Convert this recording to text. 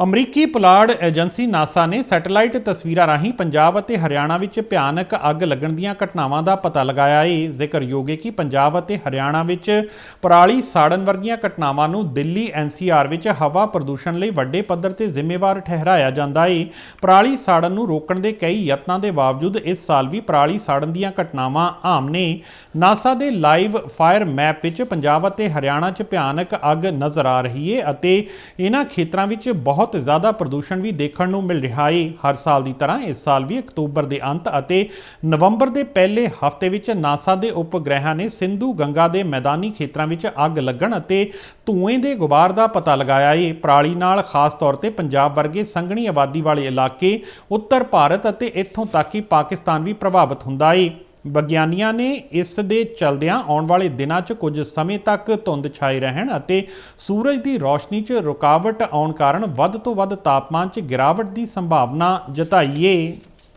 ਅਮਰੀਕੀ ਪੁਲਾੜ agency NASA ਨੇ ਸੈਟੇਲਾਈਟ ਤਸਵੀਰਾਂ ਰਾਹੀਂ ਪੰਜਾਬ ਅਤੇ ਹਰਿਆਣਾ ਵਿੱਚ ਭਿਆਨਕ ਅੱਗ ਲੱਗਣ ਦੀਆਂ ਘਟਨਾਵਾਂ ਦਾ ਪਤਾ ਲਗਾਇਆ। ਏ ਜ਼ਿਕਰਯੋਗ ਹੈ ਕਿ ਪੰਜਾਬ ਅਤੇ ਹਰਿਆਣਾ ਵਿੱਚ ਪਰਾਲੀ ਸਾੜਨ ਵਰਗੀਆਂ ਘਟਨਾਵਾਂ ਨੂੰ ਦਿੱਲੀ ਐਨਸੀਆਰ ਵਿੱਚ ਹਵਾ ਪ੍ਰਦੂਸ਼ਣ ਲਈ ਵੱਡੇ ਪੱਧਰ ਤੇ ਜ਼ਿੰਮੇਵਾਰ ਠਹਿਰਾਇਆ ਜਾਂਦਾ ਏ। ਪਰਾਲੀ ਸਾੜਨ ਨੂੰ ਰੋਕਣ ਦੇ ਕਈ ਯਤਨਾਂ ਦੇ ਬਾਵਜੂਦ ਇਸ ਸਾਲ ਵੀ ਪਰਾਲੀ ਸਾੜਨ ਦੀਆਂ ਘਟਨਾਵਾਂ ਆਮ ਨੇ। ਨਾਸਾ ਦੇ ਲਾਈਵ ਫਾਇਰ ਮੈਪ ਵਿੱਚ ਪੰਜਾਬ ਅਤੇ ਹਰਿਆਣਾ 'ਚ ਭਿਆਨਕ ਅੱਗ ਨਜ਼ਰ ਆ ਰਹੀ ਏ ਅਤੇ ਇਹਨਾਂ ਖੇਤਰਾਂ ਵਿੱਚ ਬਹੁਤ ਬਹੁਤ ਜ਼ਿਆਦਾ ਪ੍ਰਦੂਸ਼ਣ ਵੀ ਦੇਖਣ ਨੂੰ ਮਿਲ ਰਿਹਾ ਹੈ ਹਰ ਸਾਲ ਦੀ ਤਰ੍ਹਾਂ ਇਸ ਸਾਲ ਵੀ ਅਕਤੂਬਰ ਦੇ ਅੰਤ ਅਤੇ ਨਵੰਬਰ ਦੇ ਪਹਿਲੇ ਹਫ਼ਤੇ ਵਿੱਚ ਨਾਸਾ ਦੇ ਉਪਗ੍ਰਹਿਾਂ ਨੇ ਸਿੰਧੂ ਗੰਗਾ ਦੇ ਮੈਦਾਨੀ ਖੇਤਰਾਂ ਵਿੱਚ ਅੱਗ ਲੱਗਣ ਅਤੇ ਧੂਏ ਦੇ ਗੁਬਾਰ ਦਾ ਪਤਾ ਲਗਾਇਆ ਹੈ ਪਰਾਲੀ ਨਾਲ ਖਾਸ ਤੌਰ ਤੇ ਪੰਜਾਬ ਵਰਗੇ ਸੰਘਣੀ ਆਬਾਦੀ ਵਾਲੇ ਇਲਾਕੇ ਉੱਤਰ ਭਾਰਤ ਅਤੇ ਇੱਥੋਂ ਤੱਕ ਕਿ ਪਾਕਿਸਤਾਨ ਵੀ ਪ੍ਰਭਾਵਿਤ ਹੁੰਦਾ ਹੈ ਵਿਗਿਆਨੀਆਂ ਨੇ ਇਸ ਦੇ ਚਲਦਿਆਂ ਆਉਣ ਵਾਲੇ ਦਿਨਾਂ 'ਚ ਕੁਝ ਸਮੇਂ ਤੱਕ ਧੁੰਦ ਛਾਏ ਰਹਿਣ ਅਤੇ ਸੂਰਜ ਦੀ ਰੌਸ਼ਨੀ 'ਚ ਰੁਕਾਵਟ ਆਉਣ ਕਾਰਨ ਵੱਧ ਤੋਂ ਵੱਧ ਤਾਪਮਾਨ 'ਚ ਗਿਰਾਵਟ ਦੀ ਸੰਭਾਵਨਾ ਜਤਾਈ ਏ